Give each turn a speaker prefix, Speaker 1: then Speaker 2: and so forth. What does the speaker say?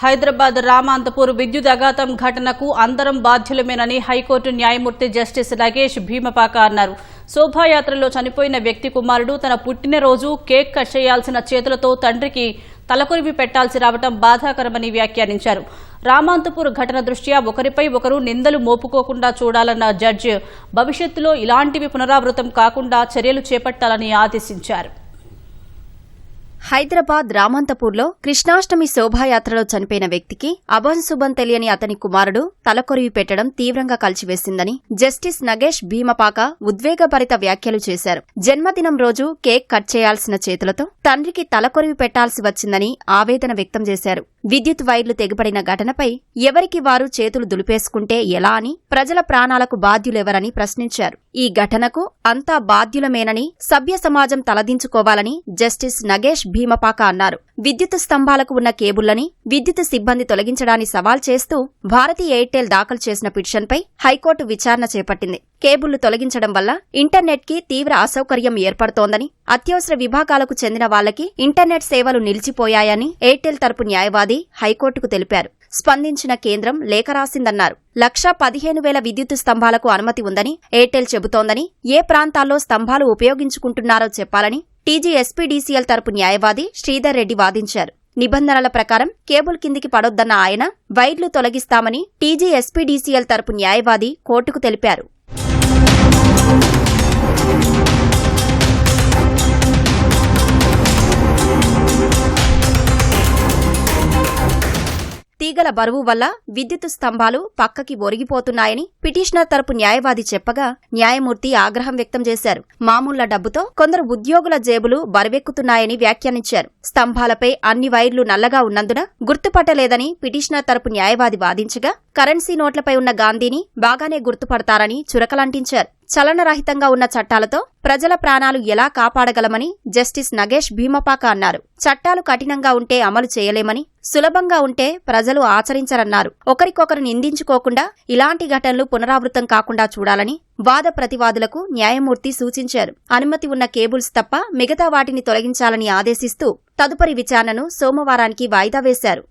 Speaker 1: హైదరాబాద్ రామాంతపూర్ విద్యుత్ అఘాతం ఘటనకు అందరం బాధ్యులమేనని హైకోర్టు న్యాయమూర్తి జస్టిస్ నగేష్ భీమపాక అన్నారు. శోభాయాత్రలో చనిపోయిన వ్యక్తి కుమారుడు తన పుట్టినరోజు కేక్ కట్ చేయాల్సిన చేతులతో తండ్రికి తలకొరివి పెట్టాల్సి రావడం బాధాకరమని వ్యాఖ్యానించారు. రామాంతపూర్ ఘటన దృష్ట్యా ఒకరిపై ఒకరు నిందలు మోపుకోకుండా చూడాలన్న జడ్జి భవిష్యత్తులో ఇలాంటివి పునరావృతం కాకుండా చర్యలు చేపట్టాలని ఆదేశించారు.
Speaker 2: హైదరాబాద్ రామంతపూర్లో కృష్ణాష్టమి శోభాయాత్రలో చనిపోయిన వ్యక్తికి అభంశుభం తెలియని అతని కుమారుడు తలకొరివి పెట్టడం తీవ్రంగా కలిచివేసిందని జస్టిస్ నగేష్ భీమపాక ఉద్వేగభరిత వ్యాఖ్యలు చేశారు. జన్మదినం రోజు కేక్ కట్ చేయాల్సిన చేతులతో తండ్రికి తలకొరివి పెట్టాల్సి వచ్చిందని ఆవేదన వ్యక్తం చేశారు. విద్యుత్ వైర్లు తెగిపడిన ఘటనపై ఎవరికి వారు చేతులు దులిపేసుకుంటే ఎలా అని ప్రజల ప్రాణాలకు బాధ్యులెవరని ప్రశ్నించారు. ఈ ఘటనకు అంతా బాధ్యులమేనని సభ్య సమాజం తలదించుకోవాలని జస్టిస్ నగేష్ భీమపాక అన్నారు. విద్యుత్ స్తంభాలకు ఉన్న కేబుల్లని విద్యుత్ సిబ్బంది తొలగించడాన్ని సవాల్ చేస్తూ భారతీ ఎయిర్టెల్ దాఖలు చేసిన పిటిషన్పై హైకోర్టు విచారణ చేపట్టింది. కేబుళ్ళు తొలగించడం వల్ల ఇంటర్నెట్కి తీవ్ర అసౌకర్యం ఏర్పడుతోందని అత్యవసర విభాగాలకు చెందిన వాళ్ళకి ఇంటర్నెట్ సేవలు నిలిచిపోయాయని ఎయిర్టెల్ తరపు న్యాయవాది హైకోర్టుకు తెలిపారు. స్పందించిన కేంద్రం లేఖ రాసిందన్నారు. లక్షా పదిహేను వేల విద్యుత్ స్తంభాలకు అనుమతి ఉందని ఎయిర్టెల్ చెబుతోందని ఏ ప్రాంతాల్లో స్తంభాలు ఉపయోగించుకుంటున్నారో చెప్పాలని టీజీఎస్పీడీసీఎల్ తరపు న్యాయవాది శ్రీధర్ రెడ్డి వాదించారు. నిబంధనల ప్రకారం కేబుల్ కిందికి పడొద్దన్న ఆయన వైర్లు తొలగిస్తామని టీజీఎస్పీడీసీఎల్ తరపు న్యాయవాది కోర్టుకు తెలిపారు. తీగల బరువు వల్ల విద్యుత్ స్తంభాలు పక్కకి ఒరిగిపోతున్నాయని పిటిషనర్ తరపు న్యాయవాది చెప్పగా న్యాయమూర్తి ఆగ్రహం వ్యక్తం చేశారు. మామూళ్ళ డబ్బుతో కొందరు ఉద్యోగుల జేబులు బరువెక్కుతున్నాయని వ్యాఖ్యానించారు. స్తంభాలపై అన్ని వైర్లు నల్లగా ఉన్నందున గుర్తుపట్టలేదని పిటిషనర్ తరపు న్యాయవాది వాదించగా కరెన్సీ నోట్లపై ఉన్న గాంధీని బాగానే గుర్తుపడతారని చురకలంటించారు. చలనరహితంగా ఉన్న చట్టాలతో ప్రజల ప్రాణాలు ఎలా కాపాడగలమని జస్టిస్ నగేష్ భీమపాక అన్నారు. చట్టాలు కఠినంగా ఉంటే అమలు చేయలేమని సులభంగా ఉంటే ప్రజలు ఆచరించరన్నారు. ఒకరికొకరు నిందించుకోకుండా ఇలాంటి ఘటనలు పునరావృతం కాకుండా చూడాలని వాద ప్రతివాదులకు న్యాయమూర్తి సూచించారు. అనుమతి ఉన్న కేబుల్స్ తప్ప మిగతా వాటిని తొలగించాలని ఆదేశిస్తూ తదుపరి విచారణను సోమవారానికి వాయిదా వేశారు.